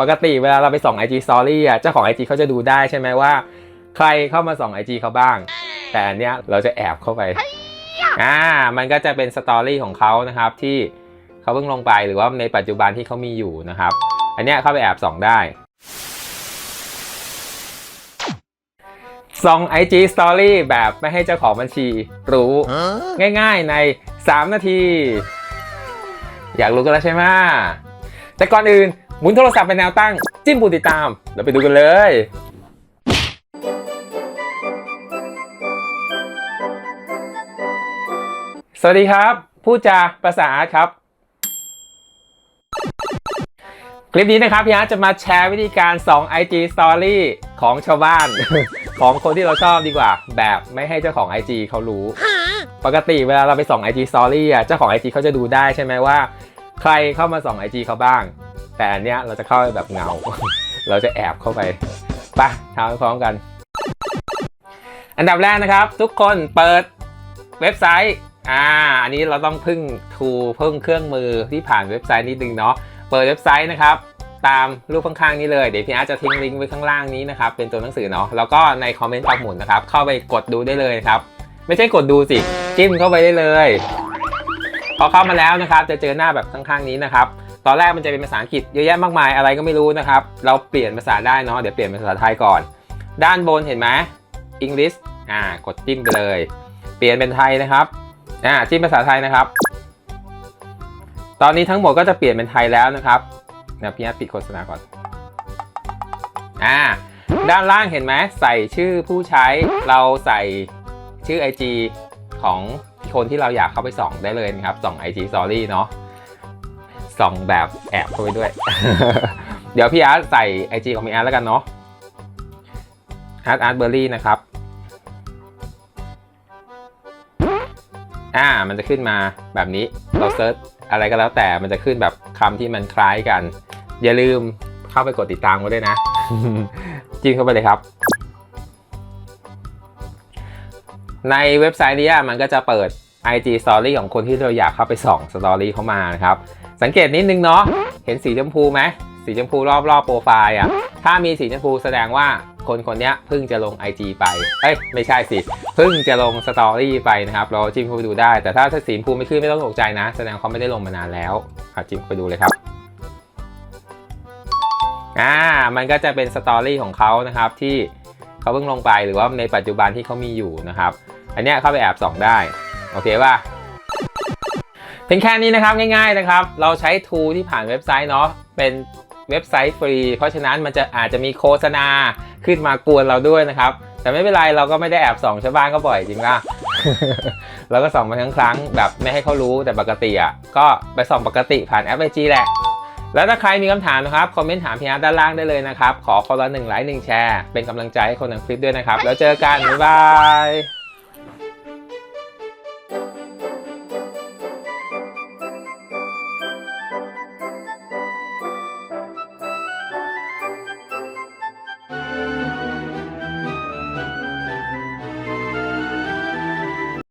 ปกติเวลาเราไปส่อง IG Story อะเจ้าของ IG เขาจะดูได้ใช่ไหมว่า ใครเข้ามาส่อง IG เขาบ้าง แต่อันเนี้ยเราจะแอบเข้าไปอ่ามันก็จะเป็นสตอรี่ของเขานะครับที่เขาเพิ่งลงไปหรือว่าในปัจจุบันที่เขามีอยู่นะครับ อันเนี้ยเข้าไปแอบส่องได้ส่อง IG Story แบบไม่ให้เจ้าของบัญชีรู้ ง่ายๆใน 3 นาที อยากรู้กันแล้วใช่ไหมแต่ก่อนอื่น หมุนโทรศัพท์เป็นแนวตั้ง จิ้มปุ่มติดตามแล้วไปดูกันเลยสวัสดีครับ ผู้จาภาษาอาร์ตครับ คลิปนี้นะครับพี่อาร์ตจะมาแชร์วิธีการส่อง IG Story ของชาวบ้าน ของคนที่เราชอบดีกว่า แบบไม่ให้เจ้าของ IG เขารู้ ปกติเวลาเราไปส่อง IG Story อะเจ้าของ IG เขาจะดูได้ใช่ไหมว่า ใครเข้ามาส่อง IG เขาบ้าง แต่อันเนี้ยเราจะเข้าไปแบบเงา เราจะแอบเข้าไปไปทำพร้อมกัน อันดับแรกนะครับ ทุกคนเปิดเว็บไซต์อ่าอันนี้เราต้องพึ่งทูพึ่งเครื่องมือที่ผ่านเว็บไซต์นิดนึงเนาะเปิดเว็บไซต์นะครับตามรูปข้างๆนี้เลยเดี๋ยวพี่อาร์จะทิ้งลิงก์ไว้ข้างล่างนี้นะครับเป็นตัวหนังสือเนาะแล้วก็ในคอมเมนต์ปักหมุดนะครับเข้าไปกดดูได้เลยครับ ไม่ใช่กดดูสิจิ้มเข้าไปได้เลย พอเข้ามาแล้วนะครับ จะเจอหน้าแบบข้างๆนี้นะครับ ตอนแรกมันจะเป็นภาษาอังกฤษเยอะแยะมากมายอะไรก็ไม่รู้นะครับ เราเปลี่ยนภาษาได้เนาะเดี๋ยวเปลี่ยนเป็นภาษาไทยก่อน ด้านบนเห็นไหม English อ่ากดจิ้มไปเลย เปลี่ยนเป็นไทยนะครับอ่าจิ้มภาษาไทยนะครับ ตอนนี้ทั้งหมดก็จะเปลี่ยนเป็นไทยแล้วนะครับเดี๋ยวพี่อาร์ตปิดโฆษณาก่อนอ่าด้านล่างเห็นไหมใส่ชื่อผู้ใช้เราใส่ชื่อ IG ของคนที่เราอยากเข้าไปส่องได้เลยนะครับส่อง IG Story เนาะ ส่องแบบแอบเข้าไปด้วย เดี๋ยวพี่อาร์ตใส่ IG ของพี่อาร์ตแล้วกันเนาะอาร์ตอาร์ตเบอร์รี่นะครับ อ่า มันจะขึ้นมาแบบนี้ เราเซิร์ชอะไรก็แล้วแต่มันจะขึ้นแบบคำที่มันคล้ายกัน อย่าลืมเข้าไปกดติดตามกันด้วยนะจิ้มเข้าไปเลยครับ ในเว็บไซต์นี้มันก็จะเปิด IG Story ของคนที่เราอยากเข้าไปส่อง Story เข้ามานะครับ สังเกตนิดนึงเนาะเห็นสีชมพูไหมสีชมพูรอบๆโปรไฟล์อะถ้ามีสีชมพูแสดงว่าคนคนนี้เพิ่งจะลง IG ไป เอ้ยไม่ใช่สิ เพิ่งจะลงสตอรี่ไปนะครับ เราจิ้มเข้าไปดูได้ แต่ถ้าถ้าสีชมพูไม่ขึ้นไม่ต้องตกใจนะ แสดงเขาไม่ได้ลงมานานแล้วอะจิ้มไปดูเลยครับ อ่า มันก็จะเป็นสตอรี่ของเขานะครับที่เขาเพิ่งลงไปหรือว่าในปัจจุบันที่เขามีอยู่นะครับ อันนี้เข้าไปแอบส่องได้ โอเคป่ะเพียงแค่นี้นะครับง่าย ๆนะครับ เราใช้ทูที่ผ่านเว็บไซต์เนาะเป็นเว็บไซต์ฟรี เพราะฉะนั้นมันจะอาจจะมีโฆษณาขึ้นมากวนเราด้วยนะครับ แต่ไม่เป็นไรเราก็ไม่ได้แอบส่องชาวบ้านก็บ่อยจริงป่ะเราก็ส่องมาทั้งครั้งแบบไม่ให้เขารู้แต่ปกติอะก็ไปส่องปกติผ่านแอปไอจีแหละ แล้วถ้าใครมีคำถามนะครับ คอมเมนต์ถามพี่อาร์ตด้านล่างได้เลยนะครับ ขอคนละหนึ่งไลค์หนึ่งแชร์ เป็นกำลังใจให้คนทำคลิปด้วยนะครับ แล้วเจอกัน บ๊ายบาย